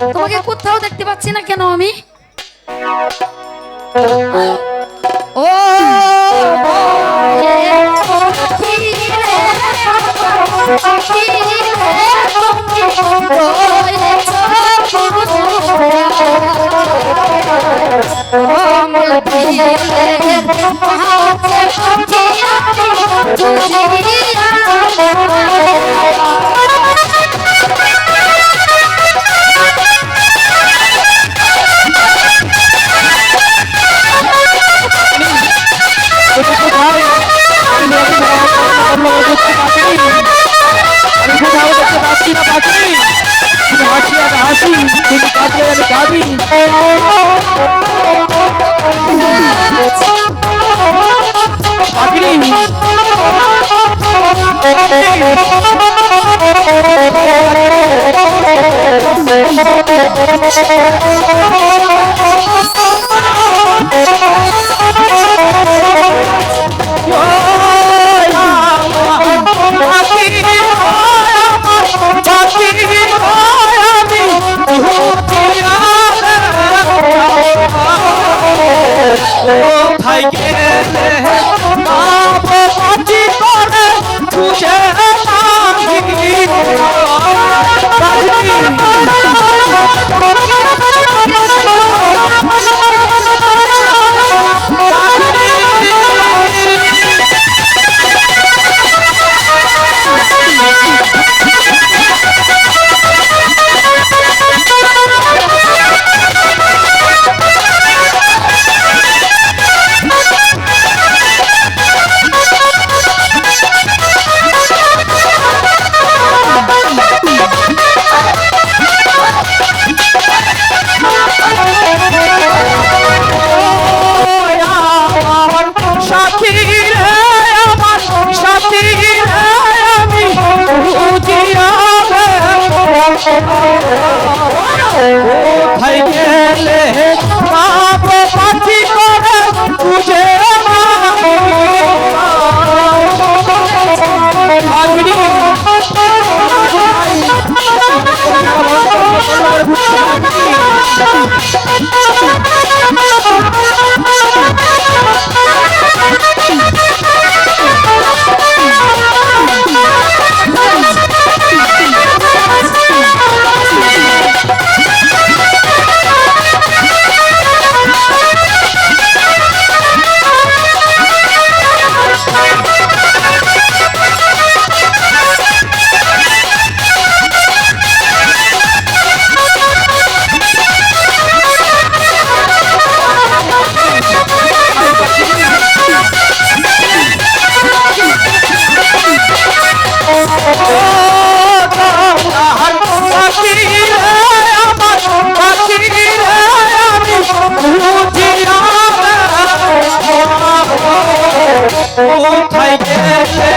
তোমাকে কোথাও দেখতে পাচ্ছি না কেন আমি? ও এটা তুমি কাঁদলে আমি কাঁদি পাখিনি কোথায় গেলে কোথায় পাপ পাখি করে বুঝে কোথায়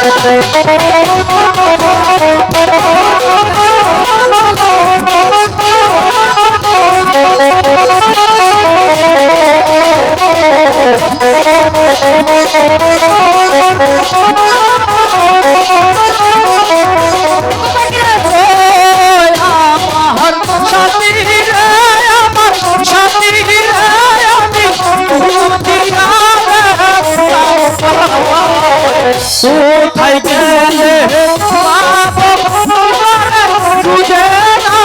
পাখি করে কোথায় গেলে বুঝে না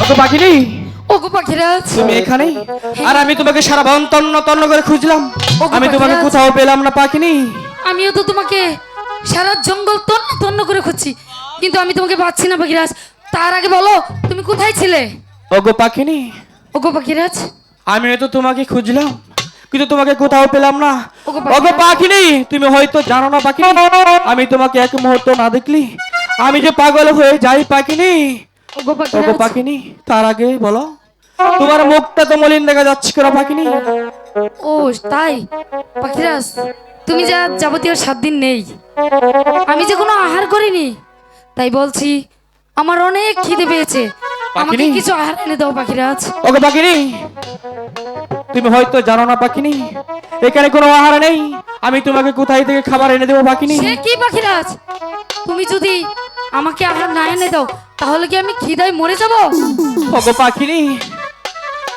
ওকে পাখিনি ওগো পাখিরাজ তুমি এখানে আর আমি তোমাকে সারা বন তন্ন তন্ন করে খুঁজলাম। আমি তোমাকে কোথাও পেলাম না পাখিনি। আমিও তো তোমাকে সারা জঙ্গল তন্ন তন্ন করে খুঁজছি। কিন্তু আমি তোমাকে পাচ্ছি না পাখিরাজ। তার আগে বলো তুমি কোথায় ছিলে? ওগো পাখিনি। ওগো পাখিরাজ। আমিও তো তোমাকে খুঁজলাম কিন্তু তোমাকে কোথাও পেলাম না। ওগো পাখি- পাখিনি তুমি হয়তো জানো না পাখিনি। আমি তোমাকে এক মুহূর্ত না দেখলি। আমি যে পাগল হয়ে যাই পাখিনি। ওগো পাখিনি তার আগে বলো। তোমার মুখটা তো মলিন দেখা যাচ্ছে কেন পাখিনি ও তাই? পাখিরাজ তুমি যা যাবতীয় সাত দিন নেই। আমি যে কোনো আহার করিনি তাই বলছি আমার অনেক খিদে পেয়েছে। আমাকে কিছু আহার এনে দাও পাখিরাজ। ওগো পাখিনি তুমি হয়তো জানো না পাখিনি এখানে কোনো আহার নেই। আমি তোমাকে কোথায় থেকে খাবার এনে দেবো পাখিনি সে কি পাখিরাজ? তুমি যদি আমাকে আহার না এনে দাও তাহলে কি আমি খিদায় মরে যাব? ওগো পাখিনি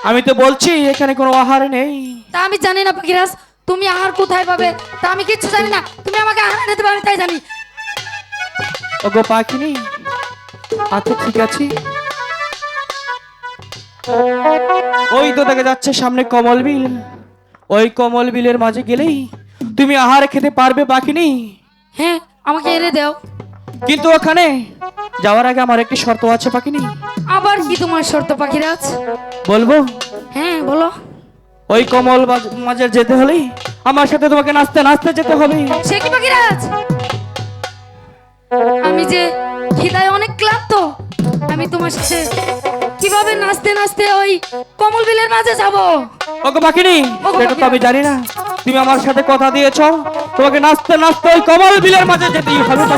আমি তো বলছি এখানে কোনো আহার নেই। তা আমি জানি না পাখিরাজ। তুমি আহার কোথায় পাবে? তা আমি কিচ্ছু জানি না। তুমি আমাকে আহার এনে দেবে আমি তাই জানি। ওগো পাখিনি। আচ্ছা ঠিক আছে। ওই তো দেখা যাচ্ছে সামনে কমল বিল। ওই কমল বিলের মাঝে গেলেই তুমি আহার খেতে পারবে পাখিনি। হ্যাঁ আমাকে এনে দাও। কিন্তু ওখানে যাওয়ার আগে আমার একটি শর্ত আছে পাখিনি আবার কি তোমার শর্ত পাখিরাজ? বলব? হ্যাঁ বলো। ওই কমল মাঝে যেতে হলেই আমার সাথে তোমাকে নাচতে নাচতে যেতে হবে সে কি পাখিরাজ? আমি যে খিদায় অনেক ক্লান্ত আমি তোমার সাথে কীভাবে নাচতে নাচতে ওই কমল বিলের মাঝে যাব? ওকে ওগো সেটা তো আমি জানি না। তুমি আমার সাথে কথা দিয়েছ তোমাকে নাচতে নাচতে ওই কমল বিলের মাঝে যেতেই হবে ওগো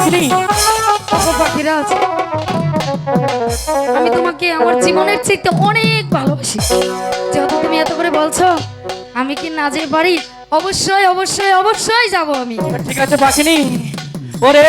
আমি তোমাকে আমার জীবনের চাইতে অনেক ভালোবাসি। যেহেতু তুমি এত করে বলছো, আমি কি না বাড়ি অবশ্যই অবশ্যই অবশ্যই যাব আমি। ঠিক আছে, পাখিনি। ওরে!